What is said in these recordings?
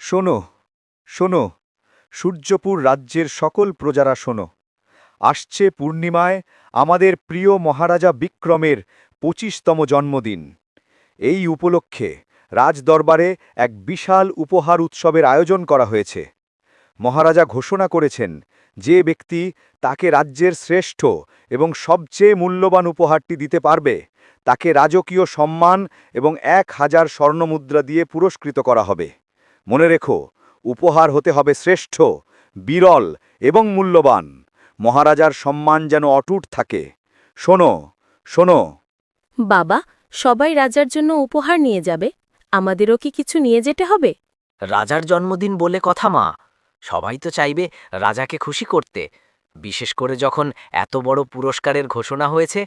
শোনো শোনো, সূর্যপুর রাজ্যের সকল প্রজারা শোনো। আসছে পূর্ণিমায় আমাদের প্রিয় মহারাজা বিক্রমের পঁচিশতম জন্মদিন। এই উপলক্ষে রাজদরবারে এক বিশাল উপহার উৎসবের আয়োজন করা হয়েছে। মহারাজা ঘোষণা করেছেন যে ব্যক্তি তাকে রাজ্যের শ্রেষ্ঠ এবং সবচেয়ে মূল্যবান উপহারটি দিতে পারবে, তাকে রাজকীয় সম্মান এবং এক হাজার স্বর্ণমুদ্রা দিয়ে পুরস্কৃত করা হবে। মনে রেখো উপহার হতে হবে শ্রেষ্ঠ বিরল এবং মূল্যবান। মহারাজার সম্মান যেন অটুট থাকে। শোনো শোনো। বাবা সবাই রাজার জন্য উপহার নিয়ে যাবে। আমাদেরও কি কিছু নিয়ে যেতে হবে? রাজার জন্মদিন বলে কথা মা। সবাই তো চাইবে রাজাকে খুশি করতে। বিশেষ করে যখন এত বড় পুরস্কারের ঘোষণা হয়েছে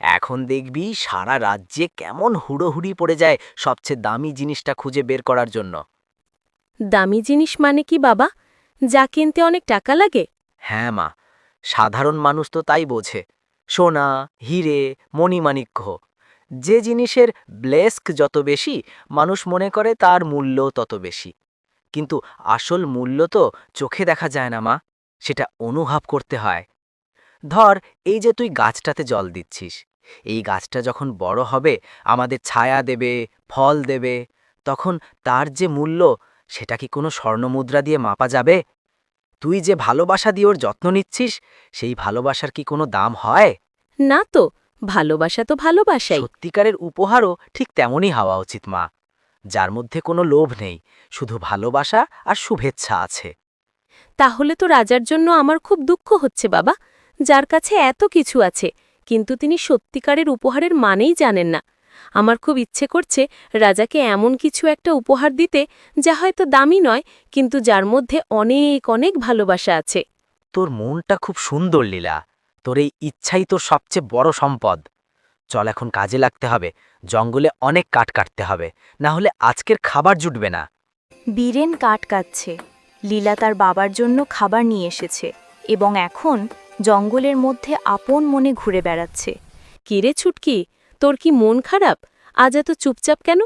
এখন দেখবি সারা রাজ্যে কেমন হুড়োহুড়ি পড়ে যায় সবচেয়ে দামি জিনিসটা খুঁজে বের করার জন্য। দামি জিনিস মানে কি, বাবা? যা কিনতে অনেক টাকা লাগে। হ্যাঁ মা। সাধারণ মানুষ তো তাই বোঝে। সোনা, হিরে, মণিমাণিক্য। যে জিনিসের ব্লেস্ক যত বেশি, মানুষ মনে করে তার মূল্য তত বেশি। কিন্তু আসল মূল্য তো চোখে দেখা যায় না, মা। সেটা অনুভব করতে হয়। ধর, এই যে তুই গাছটাতে জল দিচ্ছিস। এই গাছটা যখন বড় হবে, আমাদের ছায়া দেবে, ফল দেবে, তখন তার যে মূল্য সেটা কি কোনো স্বর্ণমুদ্রা দিয়ে মাপা যাবে? তুই যে ভালোবাসা দিয়ে ওর যত্ন নিচ্ছিস সেই ভালোবাসার কি কোনো দাম হয়? না তো ভালোবাসা তো ভালোবাসাই। সত্যিকারের উপহারও ঠিক তেমনই হওয়া উচিত মা। যার মধ্যে কোনো লোভ নেই শুধু ভালোবাসা আর শুভেচ্ছা আছে। তাহলে তো রাজার জন্য আমার খুব দুঃখ হচ্ছে বাবা। যার কাছে এত কিছু আছে কিন্তু তিনি সত্যিকারের উপহারের মানেই জানেন না। আমার খুব ইচ্ছে করছে রাজাকে এমন কিছু একটা উপহার দিতে যা হয়তো দামি নয় কিন্তু যার মধ্যে অনেক অনেক ভালোবাসা আছে। তোর মনটা খুব সুন্দর লীলা। তোর এই ইচ্ছাই তোর সবচেয়ে বড় সম্পদ। চল এখন কাজে লাগতে হবে। জঙ্গলে অনেক কাঠ কাটতে হবে। না হলে আজকের খাবার জুটবে না। বীরেন কাঠ কাটছে। লীলা তার বাবার জন্য খাবার নিয়ে এসেছে এবং এখন জঙ্গলের মধ্যে আপন মনে ঘুরে বেড়াচ্ছে। কিরে ছুটকি? তোর কি মন খারাপ? আজ এত চুপচাপ কেন?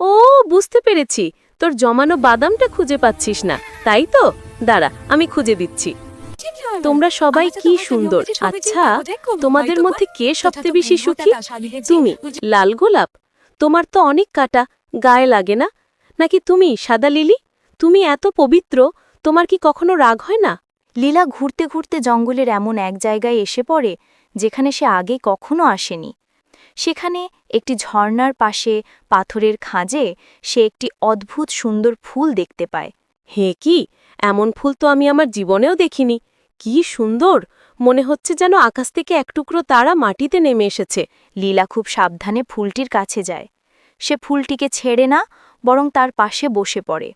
ও, বুঝতে পেরেছি। তোর জমানো বাদামটা খুঁজে পাচ্ছিস না। তাই তো? দাঁড়া, আমি খুঁজে দিচ্ছি। তোমরা সবাই কি সুন্দর। আচ্ছা তোমাদের মধ্যে কে সবচেয়ে বেশি সুখী? তুমি, লাল গোলাপ। তোমার তো অনেক কাটা, গায়ে লাগে না? নাকি তুমি, সাদা লিলি? তুমি এত পবিত্র, তোমার কি কখনো রাগ হয় না? লীলা ঘুরতে ঘুরতে জঙ্গলের এমন এক জায়গায় এসে পড়ে, যেখানে সে আগে কখনো আসেনি। সেখানে একটি ঝর্ণার পাশে পাথরের খাঁজে সে একটি অদ্ভুত সুন্দর ফুল দেখতে পায়। হে কি? এমন ফুল তো আমি আমার জীবনেও দেখিনি। কি সুন্দর! মনে হচ্ছে যেন আকাশ থেকে এক টুকরো তারা মাটিতে নেমে এসেছে। লীলা খুব সাবধানে ফুলটির কাছে যায়। সে ফুলটিকে ছেড়ে না বরং তার পাশে বসে পড়ে।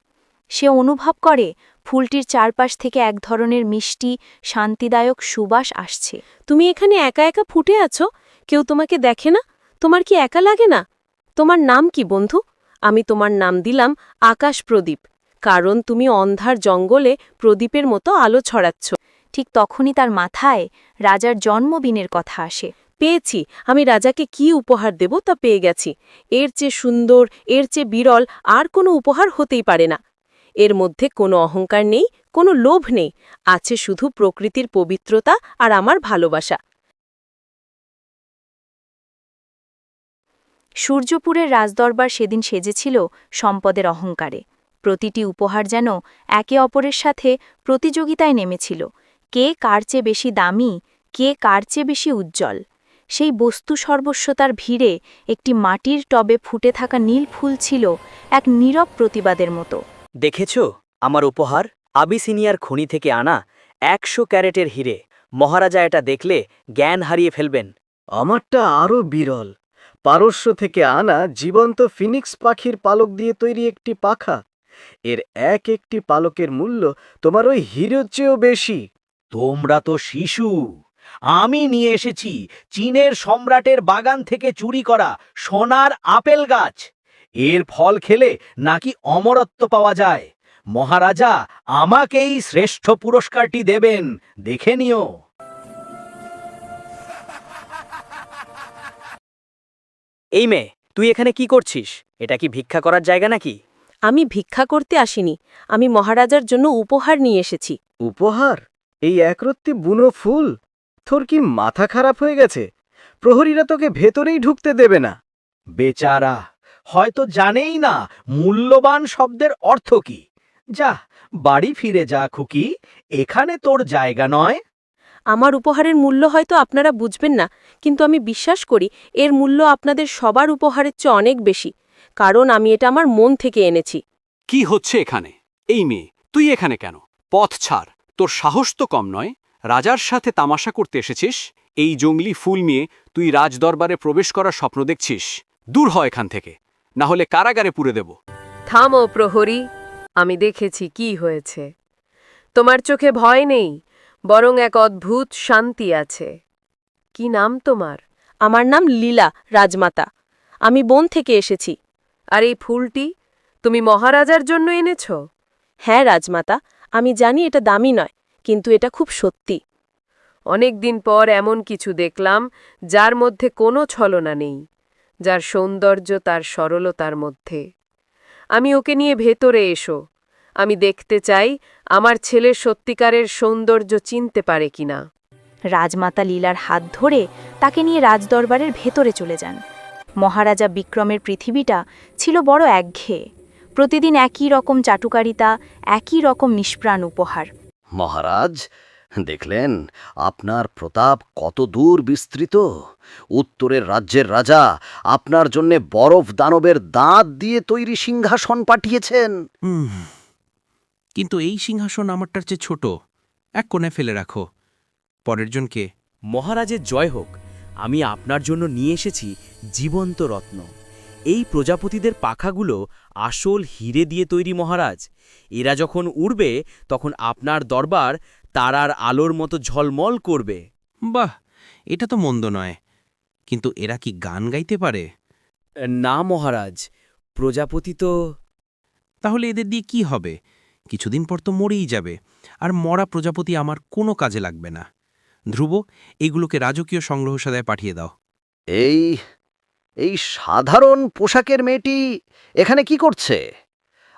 সে অনুভব করে ফুলটির চারপাশ থেকে এক ধরনের মিষ্টি শান্তিদায়ক সুবাস আসছে। তুমি এখানে একা একা ফুটে আছো? কেউ তোমাকে দেখে না? তোমার কি একা লাগে না? তোমার নাম কি বন্ধু? আমি তোমার নাম দিলাম আকাশ প্রদীপ। কারণ তুমি অন্ধার জঙ্গলে প্রদীপের মতো আলো ছড়াচ্ছ। ঠিক তখনই তার মাথায় রাজার জন্মদিনের কথা আসে। পেয়েছি। আমি রাজাকে কি উপহার দেব তা পেয়ে গেছি। এর চেয়ে সুন্দর এর চেয়ে বিরল আর কোনো উপহার হতেই পারে না। এর মধ্যে কোনো অহংকার নেই কোনো লোভ নেই। আছে শুধু প্রকৃতির পবিত্রতা আর আমার ভালোবাসা। সূর্যপুরের রাজদরবার সেদিন সেজেছিল সম্পদের অহংকারে। প্রতিটি উপহার যেন একে অপরের সাথে প্রতিযোগিতায় নেমেছিল। কে কার চেয়ে বেশি দামি কে কার চেয়ে বেশি উজ্জ্বল। সেই বস্তু সর্বস্বতার ভিড়ে একটি মাটির টবে ফুটে থাকা নীল ফুল ছিল এক নীরব প্রতিবাদের মতো। দেখেছ? আমার উপহার আবিসিনিয়ার খনি থেকে আনা একশো ক্যারেটের হিরে। মহারাজা এটা দেখলে জ্ঞান হারিয়ে ফেলবেন। আমারটা আরও বিরল। পারস্য থেকে আনা জীবন্ত ফিনিক্স পাখির পালক দিয়ে তৈরি একটি পাখা। এর এক একটি পালকের মূল্য তোমার ওই হিরোর চেয়েও বেশি। তোমরা তো শিশু। আমি নিয়ে এসেছি চীনের সম্রাটের বাগান থেকে চুরি করা সোনার আপেল গাছ। এর ফল খেলে নাকি অমরত্ব পাওয়া যায়। মহারাজা, আমাকেই শ্রেষ্ঠ পুরস্কারটি দেবেন। দেখে নিও। এই মেয়ে তুই এখানে কি করছিস? এটা কি ভিক্ষা করার জায়গা নাকি? আমি ভিক্ষা করতে আসিনি। আমি মহারাজার জন্য উপহার নিয়ে এসেছি। উপহার? এই একরত্তি বুনো ফুল? তোর কি মাথা খারাপ হয়ে গেছে? প্রহরীরা তোকে ভেতরেই ঢুকতে দেবে না। বেচারা হয়তো জানেই না মূল্যবান শব্দের অর্থ কি। যা বাড়ি ফিরে যা খুকি। এখানে তোর জায়গা নয়। আমার উপহারের মূল্য হয়তো আপনারা বুঝবেন না কিন্তু আমি বিশ্বাস করি এর মূল্য আপনাদের সবার উপহারের চেয়ে অনেক বেশি কারণ আমি এটা আমার মন থেকে এনেছি। কি হচ্ছে এখানে? এই মেয়ে তুই এখানে কেন? পথ ছাড় তোর সাহস তো কম নয়। রাজার সাথে তামাশা করতে এসেছিস? এই জঙ্গলি ফুল নিয়ে তুই রাজদরবারে প্রবেশ করার স্বপ্ন দেখছিস? দূর হয় এখান থেকে না হলে কারাগারে পুরে দেব। থামো প্রহরী আমি দেখেছি কি হয়েছে। তোমার চোখে ভয় নেই বরং এক অদ্ভুত শান্তি আছে। কি নাম তোমার? আমার নাম লীলা রাজমাতা। আমি বন থেকে এসেছি। আর এই ফুলটি তুমি মহারাজার জন্য এনেছ? হ্যাঁ রাজমাতা আমি জানি এটা দামি নয় কিন্তু এটা খুব সত্যি। অনেক দিন পর এমন কিছু দেখলাম যার মধ্যে কোনো ছলনা নেই যার সৌন্দর্য তার সরলতার মধ্যে। আমি ওকে নিয়ে ভেতরে এসো আমি দেখতে চাই আমার ছেলে সত্যিকারের সৌন্দর্য চিনতে পারে কিনা। রাজমাতা লীলার হাত ধরে তাকে নিয়ে রাজদরবারের ভেতরে চলে যান। মহারাজা বিক্রমের পৃথিবীটা ছিল বড় একঘেয়ে প্রতিদিন একই রকম চাটুকারিতা একই রকম নিষ্প্রাণ উপহার। মহারাজ দেখলেন আপনার প্রতাপ কত দূর বিস্তৃত। উত্তরের রাজ্যের রাজা আপনার জন্যে বরফ দানবের দাঁত দিয়ে তৈরি সিংহাসন পাঠিয়েছেন। হুম কিন্তু এই সিংহাসন আমারটার চেয়ে ছোট। এক কোণে ফেলে রাখো। পরের জনকে মহারাজের জয় হোক আমি আপনার জন্য নিয়ে এসেছি জীবন্ত রত্ন। এই প্রজাপতিদের পাখাগুলো আসল হিরে দিয়ে তৈরি মহারাজ। এরা যখন উড়বে তখন আপনার দরবার তারার আলোর মতো ঝলমল করবে। বাহ এটা তো মন্দ নয়। কিন্তু এরা কি গান গাইতে পারে? না মহারাজ প্রজাপতি তো তাহলে এদের দিয়ে কি হবে? কিছুদিন পর তো মরেই যাবে। আর মরা প্রজাপতি আমার কোনো কাজে লাগবে না। ধ্রুব এগুলোকে রাজকীয় সংগ্রহশালায় পাঠিয়ে দাও। এই এই সাধারণ পোশাকের মেয়েটি এখানে কি করছে?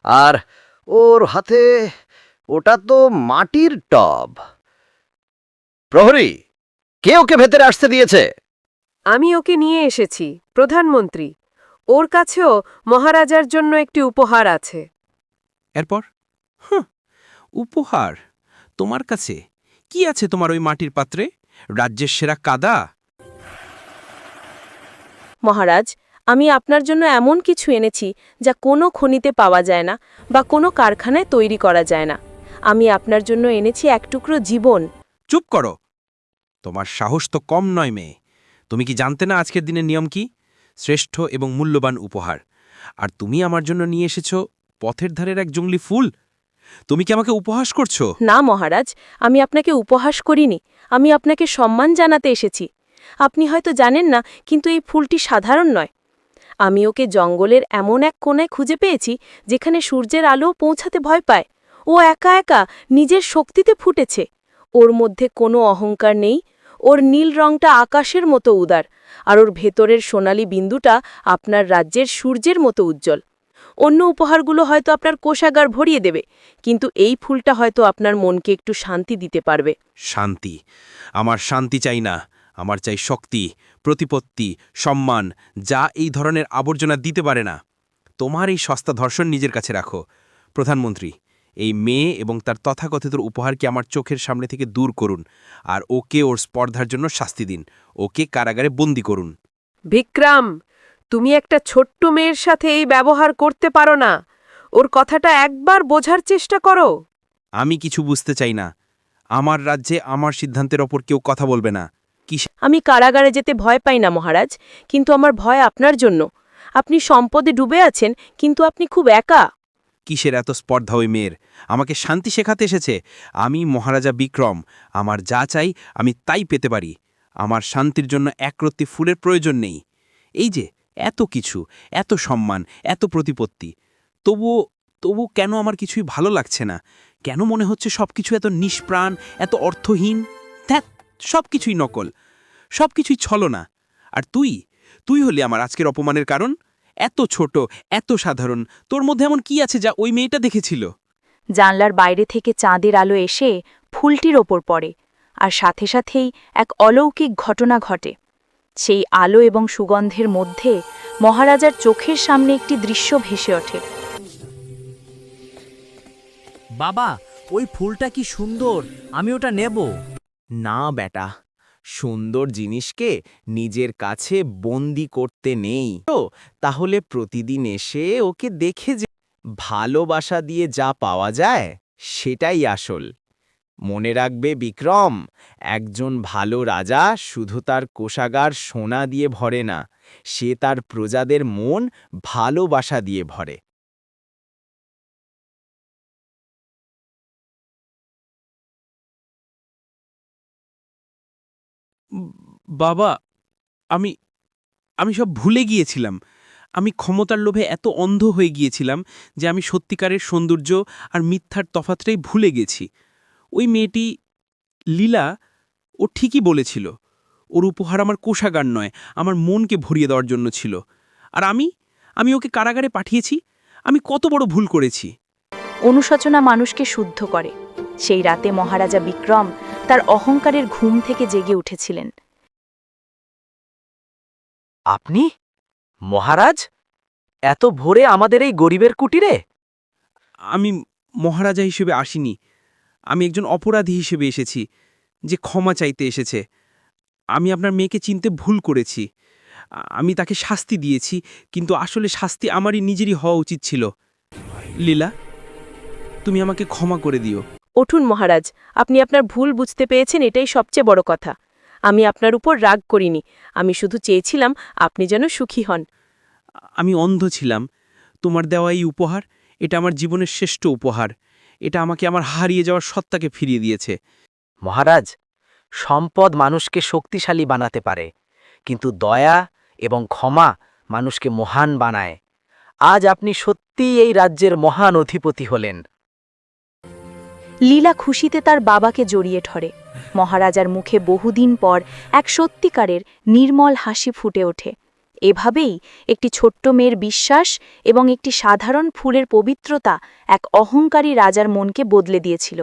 আর ওর হাতে ওটা তো মাটির টব। প্রহরী কে ওকে ভেতরে আসতে দিয়েছে? আমি ওকে নিয়ে এসেছি প্রধানমন্ত্রী। ওর কাছেও মহারাজার জন্য একটি উপহার আছে। এরপর? উপহার। তোমার কাছে কি আছে তোমার ওই মাটির পাত্রে? রাজ্যের সেরা কাদা? মহারাজ আমি আপনার জন্য এমন কিছু এনেছি যা কোনো খনিতে পাওয়া যায় না বা কোনো কারখানায় তৈরি করা যায় না। আমি আপনার জন্য এনেছি এক টুকরো জীবন। চুপ করো। তোমার সাহস তো কম নয় মেয়ে। তুমি কি জানতে না আজকের দিনের নিয়ম কি? শ্রেষ্ঠ এবং মূল্যবান উপহার। আর তুমি আমার জন্য নিয়ে এসেছ পথের ধারের এক জঙ্গলি ফুল। তুমি কি আমাকে উপহাস করছ? না, মহারাজ, আমি আপনাকে উপহাস করিনি। আমি আপনাকে সম্মান জানাতে এসেছি। আপনি হয়তো জানেন না, কিন্তু এই ফুলটি সাধারণ নয়। আমি ওকে জঙ্গলের এমন এক কোণায় খুঁজে পেয়েছি, যেখানে সূর্যের আলো পৌঁছাতে ভয় পায়। ও একা একা নিজের শক্তিতে ফুটেছে। ওর মধ্যে কোনো অহংকার নেই। ওর নীল রংটা আকাশের মতো উদার, আর ওর ভেতরের সোনালি বিন্দুটা আপনার রাজ্যের সূর্যের মতো উজ্জ্বল। অন্য উপহারগুলো হয়তো আপনার কোষাগার ভরিয়ে দেবে কিন্তু এই ফুলটা হয়তো আপনার মনকে একটু শান্তি দিতে পারবে। শান্তি। আমার শান্তি চাই না আমার চাই শক্তি প্রতিপত্তি সম্মান যা এই ধরনের আবর্জনা দিতে পারে না। তোমার এই সস্তা ধর্ষণ নিজের কাছে রাখো। প্রধানমন্ত্রী এই মেয়ে এবং তার তথাকথিত উপহারকে আমার চোখের সামনে থেকে দূর করুন আর ওকে ওর স্পর্ধার জন্য শাস্তি দিন ওকে কারাগারে বন্দি করুন। বিক্রম তুমি একটা ছোট্ট মেয়ের সাথে এই ব্যবহার করতে পারো না। ওর কথাটা একবার বোঝার চেষ্টা করো। আমি কিছু বুঝতে চাই না। আমার রাজ্যে আমার সিদ্ধান্তের ওপর কেউ কথা বলবে না। আমি কারাগারে যেতে ভয় পাই না মহারাজ কিন্তু আমার ভয় আপনার জন্য। আপনি সম্পদে ডুবে আছেন কিন্তু আপনি খুব একা। কিসের এত স্পর্ধা ওই মেয়ের? আমাকে শান্তি শেখাতে এসেছে। আমি মহারাজা বিক্রম। আমার যা চাই আমি তাই পেতে পারি। আমার শান্তির জন্য একরত্তি ফুলের প্রয়োজন নেই। এই যে এত কিছু, এত সম্মান, এত প্রতিপত্তি। তবুও তবু কেন আমার কিছুই ভালো লাগছে না? কেন মনে হচ্ছে সব কিছু এত নিষ্প্রাণ, এত অর্থহীন? ধ্যাত সব কিছুই নকল। সব কিছুই ছল না আর তুই? তুই হলি আমার আজকের অপমানের কারণ? এত ছোট, এত সাধারণ। তোর মধ্যে এমন কি আছে যা ওই মেয়েটা দেখেছিল? জানলার বাইরে থেকে চাঁদের আলো এসে ফুলটির ওপর পড়ে। আর সাথে সাথেই এক অলৌকিক ঘটনা ঘটে। সেই আলো এবং সুগন্ধের মধ্যে মহারাজার চোখের সামনে একটি দৃশ্য ভেসে ওঠে। বাবা ওই ফুলটা কি সুন্দর। আমি ওটা নেব। না বেটা সুন্দর জিনিসকে নিজের কাছে বন্দি করতে নেই। তো তাহলে প্রতিদিন এসে ওকে দেখে যে ভালোবাসা দিয়ে যা পাওয়া যায় সেটাই আসল। মনে রাখবে বিক্রম, একজন ভালো রাজা শুধু তার কোষাগার সোনা দিয়ে ভরে না, সে তার প্রজাদের মন ভালোবাসা দিয়ে ভরে। বাবা, আমি আমি সব ভুলে গিয়েছিলাম। আমি ক্ষমতার লোভে এত অন্ধ হয়ে গিয়েছিলাম যে আমি সত্যিকারের সৌন্দর্য আর মিথ্যার তফাতটাই ভুলে গেছি। ওই মেয়েটি লীলা ও ঠিকই বলেছিল ওর উপহার আমার কোষাগার নয় আমার মনকে ভরিয়ে দেওয়ার জন্য ছিল। আর আমি আমি ওকে কারাগারে পাঠিয়েছি আমি কত বড় ভুল করেছি। অনুশোচনা মানুষকে শুদ্ধ করে। সেই রাতে মহারাজা বিক্রম তার অহংকারের ঘুম থেকে জেগে উঠেছিলেন। আপনি? মহারাজ? এত ভোরে আমাদের এই গরিবের কুটিরে? আমি মহারাজা হিসেবে আসিনি। আমি একজন অপরাধী হিসেবে এসেছি যে ক্ষমা চাইতে এসেছে। আমি আপনার মেয়েকে চিনতে ভুল করেছি। আমি তাকে শাস্তি দিয়েছি কিন্তু আসলে শাস্তি আমারই নিজেরই হওয়া উচিত ছিল। লীলা তুমি আমাকে ক্ষমা করে দিও। উঠুন মহারাজ আপনি আপনার ভুল বুঝতে পেরেছেন এটাই সবচেয়ে বড় কথা। আমি আপনার উপর রাগ করিনি। আমি শুধু চেয়েছিলাম আপনি যেন সুখী হন। আমি অন্ধ ছিলাম। তোমার দেওয়া এই উপহার এটা আমার জীবনের শ্রেষ্ঠ উপহার। এটা আমাকে আমার হারিয়ে যাওয়ার সত্তাকে ফিরিয়ে দিয়েছে। মহারাজ সম্পদ মানুষকে শক্তিশালী বানাতে পারে কিন্তু দয়া এবং ক্ষমা মানুষকে মহান বানায়। আজ আপনি সত্যিই এই রাজ্যের মহান অধিপতি হলেন। লীলা খুশিতে তার বাবাকে জড়িয়ে ধরে। মহারাজার মুখে বহুদিন পর এক সত্যিকারের নির্মল হাসি ফুটে ওঠে। এভাবেই একটি ছোট্ট মেয়ের বিশ্বাস এবং একটি সাধারণ ফুলের পবিত্রতা এক অহংকারী রাজার মনকে বদলে দিয়েছিল।